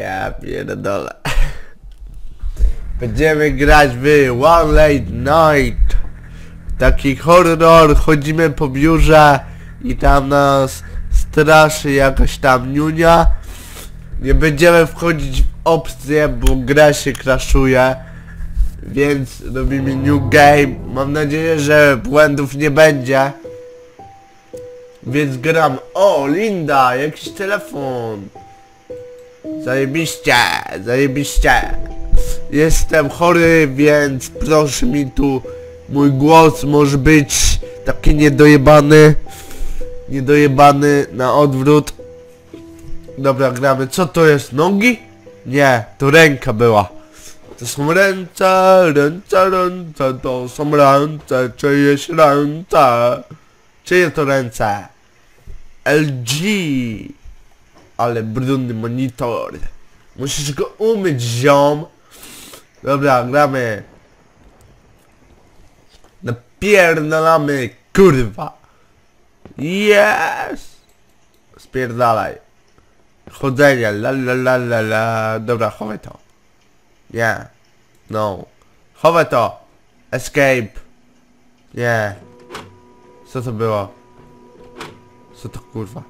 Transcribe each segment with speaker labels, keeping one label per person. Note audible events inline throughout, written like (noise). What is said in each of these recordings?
Speaker 1: Ja pierdolę. Będziemy grać w One Late Night. Taki horror, chodzimy po biurze i tam nas straszy jakaś tam niunia. Nie będziemy wchodzić w opcję, bo gra się crashuje. Więc robimy new game. Mam nadzieję, że błędów nie będzie. Więc gram. O, Linda, jakiś telefon. Zajebiście, zajebiście. Jestem chory, więc proszę mi tu, mój głos może być taki niedojebany. Niedojebany na odwrót. Dobra, gramy. Co to jest? Nogi? Nie, to ręka była. To są ręce, ręce, ręce, to są ręce, czyjeś ręce. Czyje to ręce? LG. Ale brudny monitor. Musisz go umyć, ziom. Dobra, gramy. Napierdalamy, kurwa. Yes! Spierdalaj. Chodzenie, la la la la la. Dobra, chowaj to. Nie. No. Chowaj to. Escape. Nie. Co to było? Co to kurwa?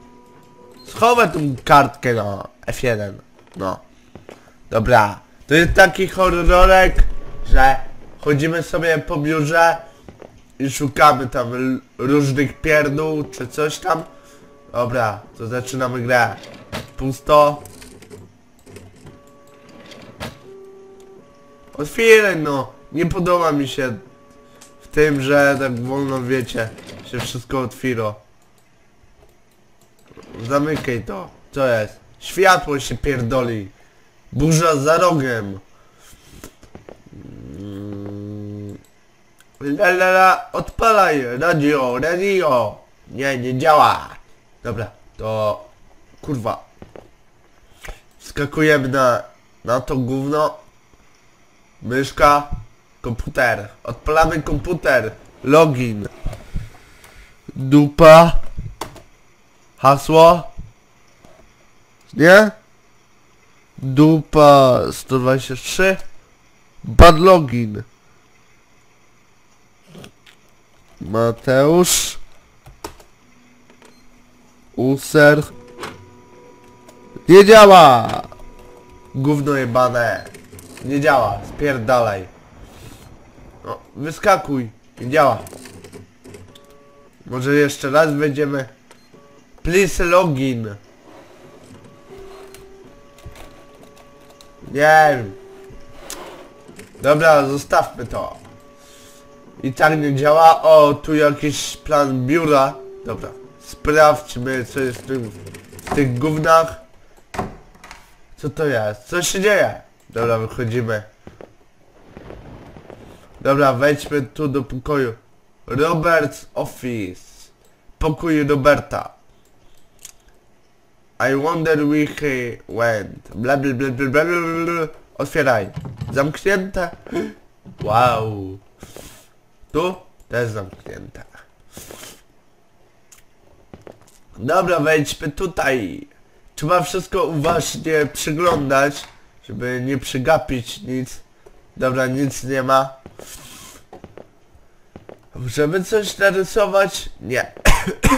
Speaker 1: Schowaj tą kartkę no F1 No Dobra To jest taki horrorek Że chodzimy sobie po biurze I szukamy tam różnych pierdół Czy coś tam Dobra To zaczynamy grę Pusto Otwieraj no Nie podoba mi się W tym, że tak wolno wiecie Się wszystko otwiera Zamykaj to. Co jest? Światło się pierdoli. Burza za rogiem. La la la, odpalaj, radio, radio. Nie, nie działa. Dobra, to... Kurwa. Skakujemy na, na to gówno. Myszka. Komputer. Odpalamy komputer. Login. Dupa. Hasło? Nie? Dupa 123 Bad login Mateusz User Nie działa! Gówno jebane Nie działa, spierdalaj no, Wyskakuj Nie działa Może jeszcze raz będziemy Please login. Nie. Dobra, zostawmy to. I tak nie działa. O, tu jakiś plan biura. Dobra. Sprawdźmy, co jest w, tym, w tych gównach. Co to jest? Co się dzieje? Dobra, wychodzimy. Dobra, wejdźmy tu do pokoju. Robert's office. Pokój Roberta. I wonder where he went. Bla bla bla bla bla bla. Otwieraj. Zamknięte. (gasps) Wow. Tu też zamknięte. Dobra, wejdźmy tutaj. Trzeba wszystko uważnie przyglądać, żeby nie przygapić nic. Dobra, nic nie ma. Żeby coś narysować? Nie.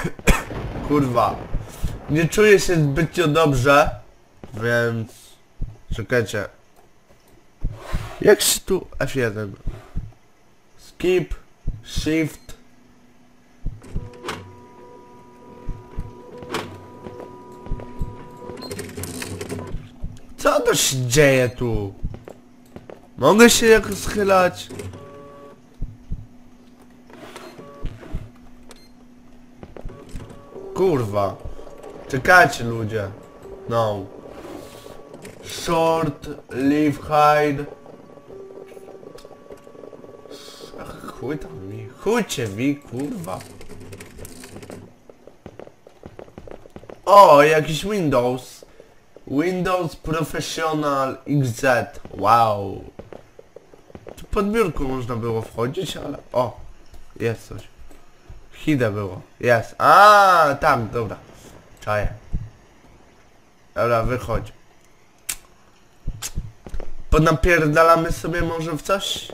Speaker 1: (coughs) Kurwa. Nie czuję się zbytnio dobrze, więc... Czekajcie. Jak się tu... F1. Skip. Shift. Co to się dzieje tu? Mogę się jakoś schylać? Kurwa. Czekajcie ludzie. No. Short, leave, hide. Chuj tam mi. Chujcie wi, kurwa. O, jakiś Windows. Windows Professional XZ. Wow. Tu pod biurku można było wchodzić, ale... O, jest coś. Hide było. Jest. A, tam, dobra. Czaję. Dobra, wychodź. Ponapierdalamy sobie może w coś?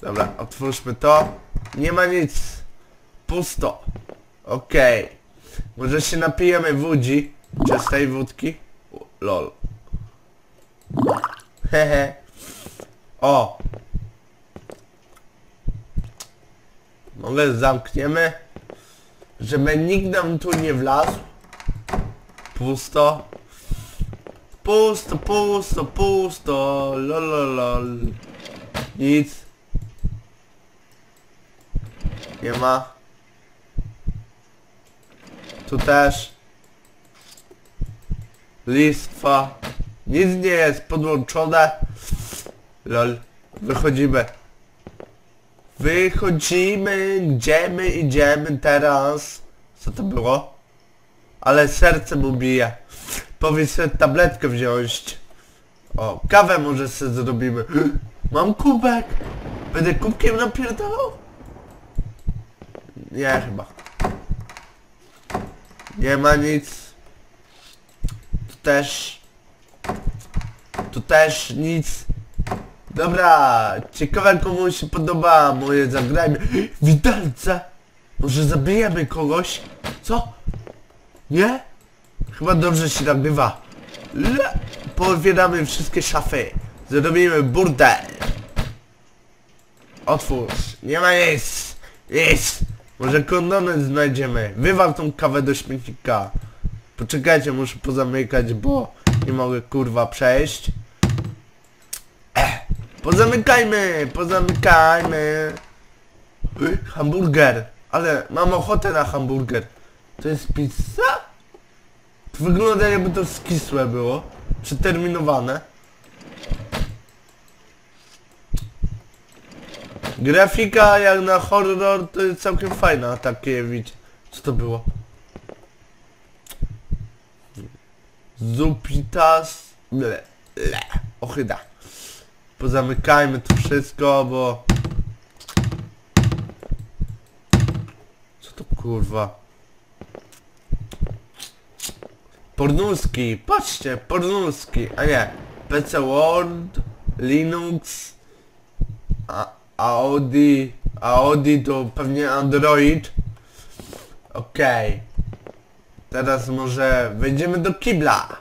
Speaker 1: Dobra, otwórzmy to. Nie ma nic. Pusto. Okej. Może się napijemy wódzi. Czystej wódki. Lol. Hehe. O. Mogę zamkniemy. Żeby nikt nam tu nie wlazł. Pusto. Pusto, pusto, pusto. Lol, lol, lol. Nic. Nie ma. Tu też. Listwa. Nic nie jest podłączone. Lol. Wychodzimy. Wychodzimy. Gdzie my idziemy teraz? Co to było? Ale serce mu bije. Powinien sobie tabletkę wziąć. O, kawę może sobie zrobimy. (gasps) Mam kubek. Będę kubkiem napierdalał? Nie chyba. Nie ma nic. Tu też. Tu też nic. Dobra, ciekawe komu się podoba moje zagranie. Widelce! Może zabijemy kogoś? Co? Nie? Chyba dobrze się nagrywa. Le Pootwieramy wszystkie szafy. Zrobimy burdel. Otwórz. Nie ma nic. Nic. Może kondomy znajdziemy. Wywal tą kawę do śmietnika. Poczekajcie, muszę pozamykać, bo nie mogę kurwa przejść. Ech. Pozamykajmy, pozamykajmy. Y, Hamburger. Ale mam ochotę na hamburger. To jest pizza? To wygląda jakby to skisłe było. Przeterminowane. Grafika jak na horror to jest całkiem fajna, takie widzicie. Co to było? Zupitas... Ble, ble, ochyda. Pozamykajmy to wszystko, bo... Co to kurwa? Pornuski, patrzcie, pornuski, a nie. PC World, Linux, a, Audi, Audi to pewnie Android. Okej. Teraz może wejdziemy do kibla.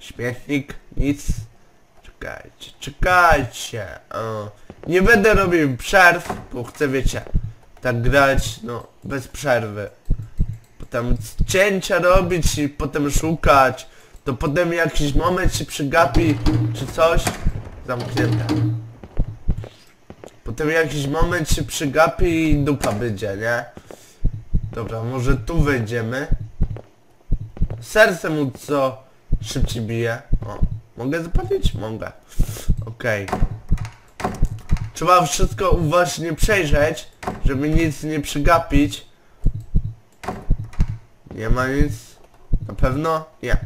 Speaker 1: Śmietnik, nic. Czekajcie, czekajcie. O, nie będę robił przerw, bo chcę, wiecie, tak grać, no, bez przerwy. Potem cięcia robić i potem szukać. To potem jakiś moment się przygapi, czy coś. Zamknięte. Potem jakiś moment się przygapi i dupa będzie, nie? Dobra, może tu wejdziemy. Serce mu co szybciej bije. O, mogę zapalić? Mogę. Okej. Trzeba wszystko uważnie przejrzeć, żeby nic nie przygapić. Nie ma nic? Na pewno? Nie.